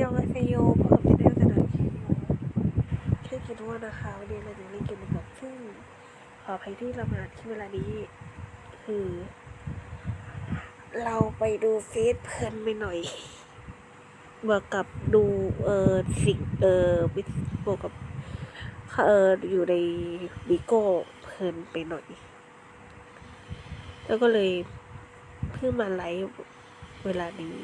ยองอาเซโยพบกับเจเนลแต่ละทีแค่คิดว่านะคะวันนี้เราจะเล่นเกมแบบซึ่งขออภัยที่เรามาที่เวลานี้คือ เราไปดูเฟซเพลินไปหน่อยบวกกับดูเออสิ่งเออวิบวกกับเอออยู่ในบิโก้เพลินไปหน่อย แล้วก็เลยเพิ่งมาไลฟ์เวลานี้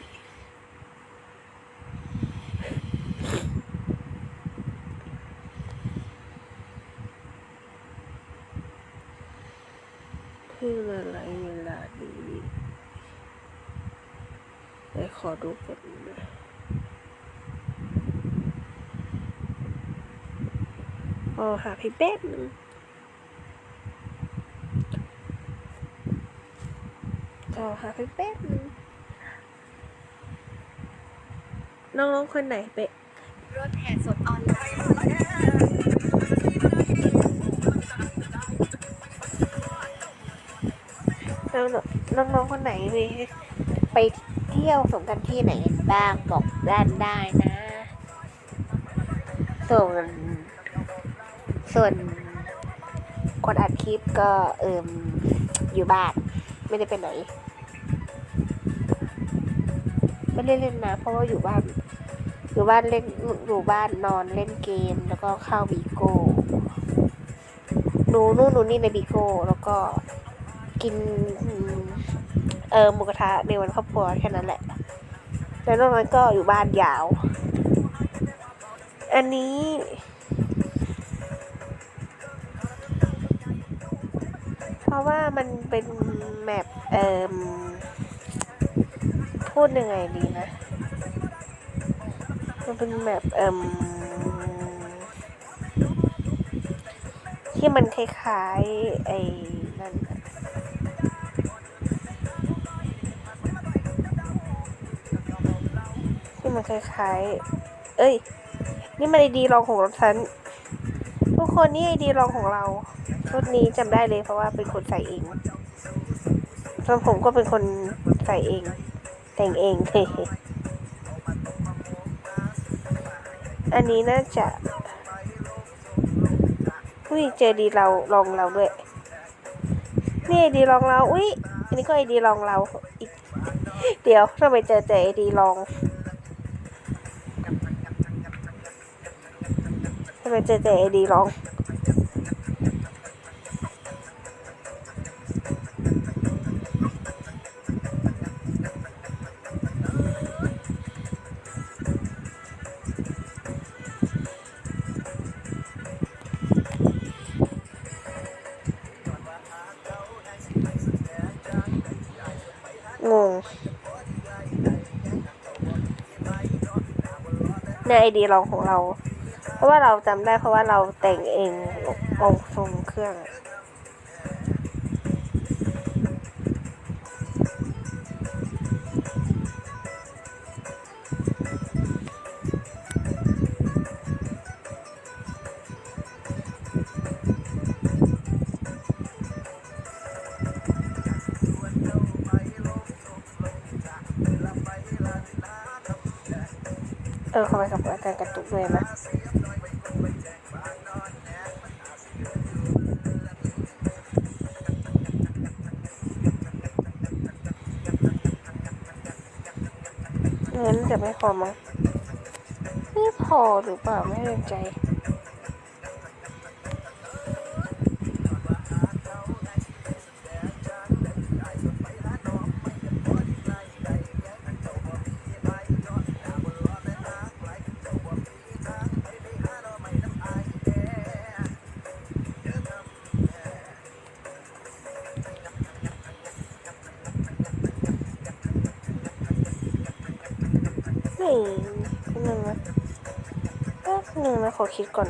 เพิ่งมาไลฟ์เวลานี้ไปขอ ดูก่อนนะอ๋อหาพี่แป๊บนึงอ๋อหาพี่แป๊บนึงน้องๆคนไหนเป๊ะรถแห่สดออนไลน์น้องๆคนไหนไป ที่ยวสงกรานที่ไหนบ้างบอกด้านได้นะ ส่วนส่วนคนอัดคลิปก็เอิมอยู่บ้าน ไม่ได้ไปไหน ไม่ได้เล่นนะ เพราะว่าอยู่บ้าน อยู่บ้านเล่นอยู่บ้านนอนเล่นเกมแล้วก็เข้าบีโก้หนูนู่นหนูนี่ในบีโก้แล้วก็กิน เออหมูกระทะในวันครอบครัวแค่นั้นแหละ แล้วนอกนั้นก็อยู่บ้านยาว อันนี้เพราะว่ามันเป็นแมปเอ่มพูดยังไงดีนะ มันเป็นแมปเอ่มที่มันคล้ายๆไอ มันคล้ายๆ เอ้ย นี่มันไอดีรองของรถฉัน ทุกคนนี่ไอดีรองของเราชุดนี้จำได้เลยเพราะว่าเป็นคนใส่เองส่วนผมก็เป็นคนใส่เอง แต่งเองเฮ้อันนี้น่าจะอุ้ยเจอดีเราลองเราด้วย นี่ไอดีลองเรา อุ้ยอันนี้ก็ไอดีลองเราอีกเดี๋ยวทำไมเจอแต่ไอดีลอง ทำไมเจอแต่ไอดีลอง งงในไอดีลองของเรา ราะว่าเราจำได้เพราะว่าเราแต่งเององค์ทรงเครื่องเออเข้าไปกับอาการกระตุกด้วยนะ จะไม่พอมั้งไม่พอหรือเปล่าไม่แน่ใจ ไม่หนึ่งนะแป๊บหนึ่งนะขอคิดก่อน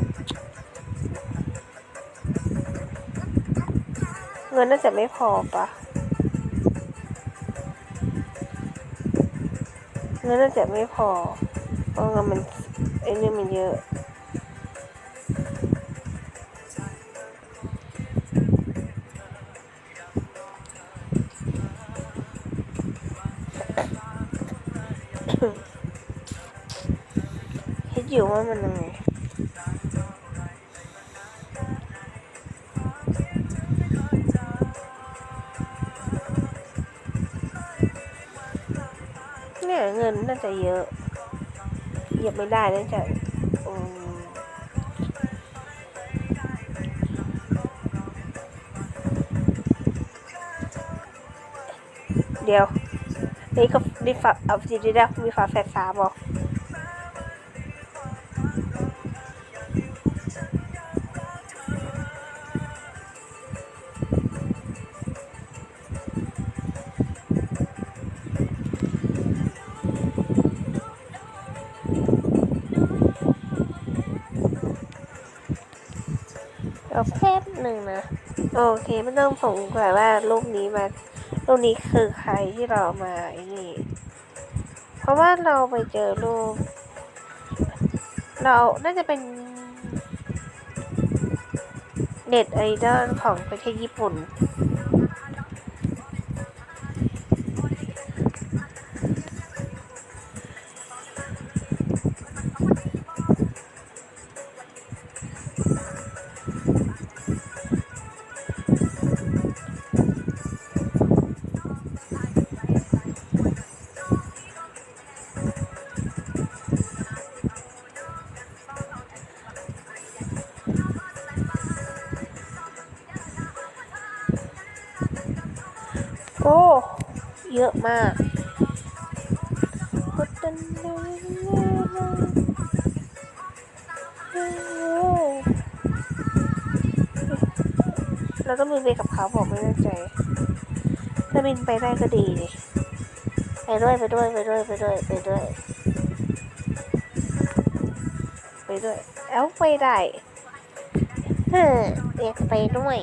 เงินน่าจะไม่พอปะเงินน่าจะไม่พอเพราะเงินมันไอ้นี่มันเยอะ ดอยู่ว่ามันยังไงเนี่ยเงินน่าจะเยอะเหยียบไม่ได้น่าจะเดี๋ยว นี่ก็นี่ฝาเอาจริงๆแล้มีฝาแฝดสามเหรอเดี๋ยวแป๊บหนึ่งนะ โอเคไม่ต้องสงสัยว่ารูปนี้มารูปนี้คือใครที่เราเอามาไอ้นี่ เพราะว่าเราไปเจอรูป เราน่าจะเป็นเน็ตไอดอลของประเทศญี่ปุ่น โอ้ เยอะมากเลยแล้วก็มีไปกับเขาบอกไม่แน่ใจ ถ้าบินไปได้ก็ดีดิไปด้วยไปด้วยไปด้วยไปด้วยไปด้วย ไปด้วย เอ้าไปได้เฮ้อเรียกไปด้วย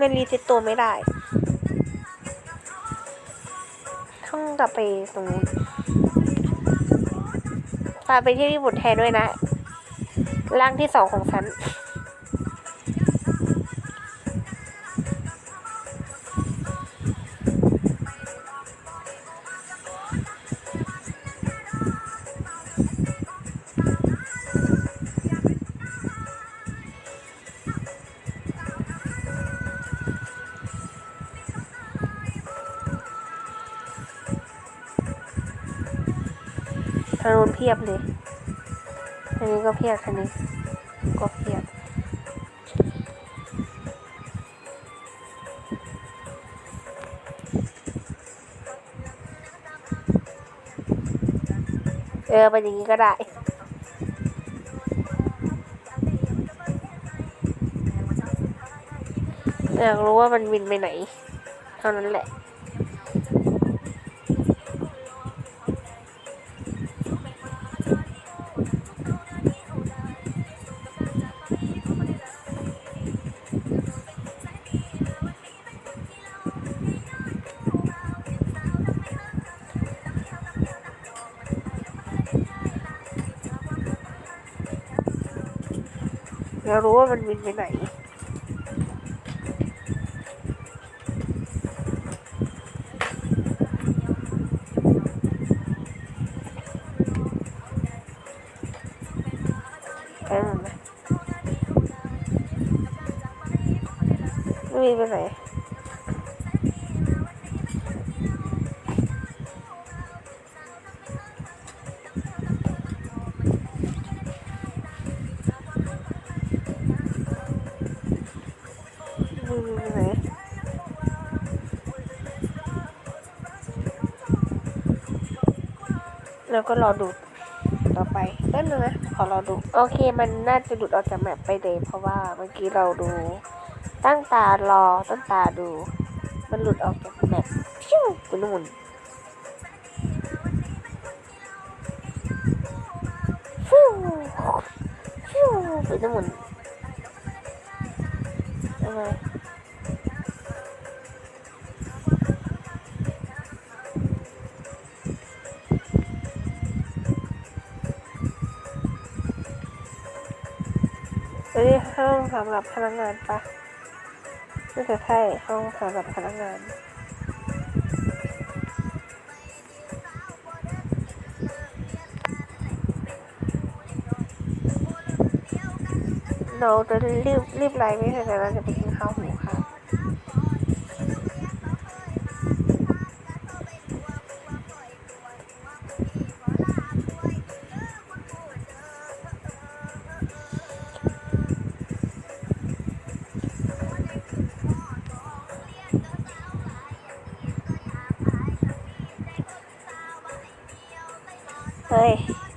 ม่รีเซ็ตตัวไม่ได้ ต้องกลับไปตรงนู้นพาไปที่ญี่ปุ่นแทนด้วยนะร่างที่สองของฉัน เพียบเลยทางนี้ก็เพียบทางนี้ก็เพียบเออเป็นอย่างนี้ก็ได้อยากรู้ว่ามันบินไปไหน เท่านั้นแหละ อยากรู้ว่ามันบินไปไหนไปมันไหมไม่มีไปไหน แล้วก็รอดูต่อไปนั่นงนะขอรอดู โอเค มันน่าจะหลุดออกจากแมปไปเลย เพราะว่าเมื่อกี้เราดู ตั้งตารอตั้งตาดู มันหลุดออกจากแมปพิ้วไปนู่นฟิวฟิวไปนู่นทำไม เอ้ยห้องสำหรับพนักงานปะน่าจะใช่ห้องสำหรับพนักงานเราจะรีบรีบไลน์ไม่ใช่แต่เราจะไปกินข้าวหมูค่ะ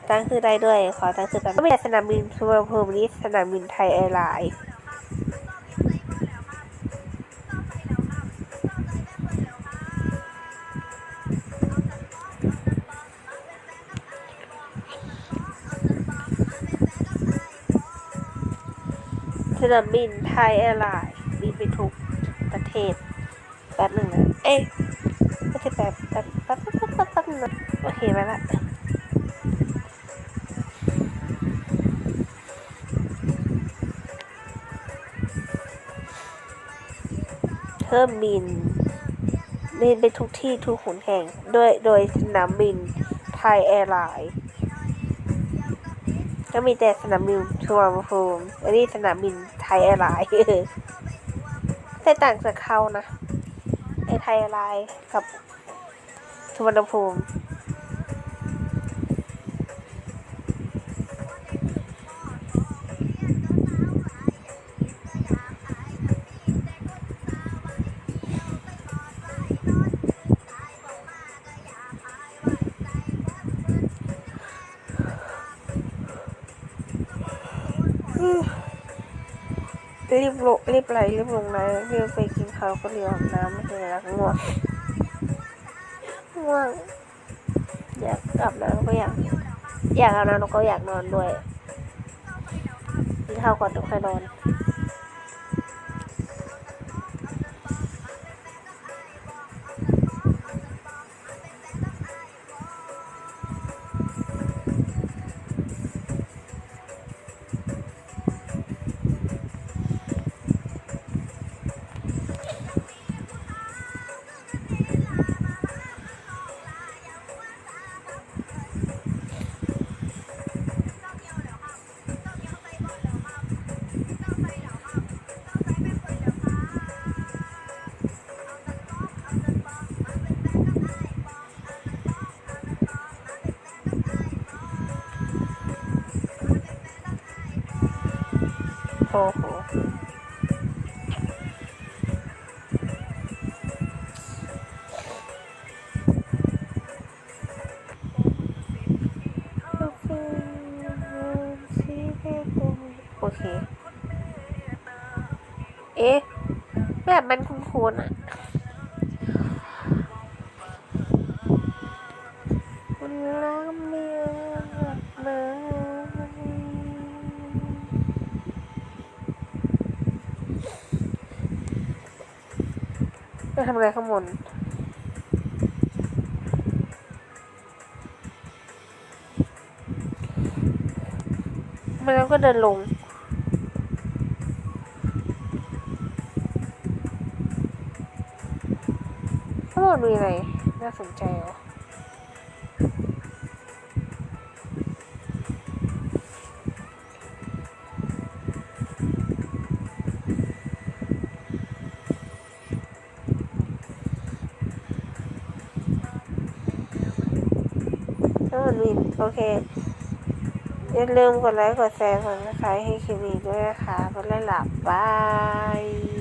ตั้งชื่อได้ด้วย ขอตั้งชื่อกันก็ไม่ใช่สนามบินสุวรรณภูมินี้สนามบินไทยแอร์ไลน์สนามบินไทยแอร์ไลน์บินไปทุกประเทศแป๊บหนึ่งนะ เอ๊ะไม่ใช่แป๊บแป๊บแป๊บแป๊บแป๊บแป๊บแป๊บนึงนะโอเคมาละ เพิ่มบินบินไปทุกที่ทุกหนแห่งด้วยโดยสนามบินไทยแอร์ไลน์ก็มีแต่สนามบินสุวรรณภูมิอันนี้สนามบินไทยแอร์ไลน์แต่ต่างจากเขานะไอไทยแอร์ไลน์กับสุวรรณภูมิ รีบลงรีบไหลรีบลงไหลรีบไปกินข้าวก็เรียบน้ำไม่ใช่แล้วง่วงง่วงอยากอาบน้ำก็อยากอยากอาบน้ำแล้วก็อยากนอนด้วยกินข้าวก่อนถึงค่อยนอน มันคุ้นๆอะคุณรักเมียมาจะทำอะไรข้างบนมันก็เดินลง ข้างบนมีอะไรน่าสนใจเหรอถ้ามันมีโอเค อย่าลืมกดไลค์กดแชร์กดซับสไครต์ให้คลิปนี้ด้วยนะคะกดไลค์หลับบาย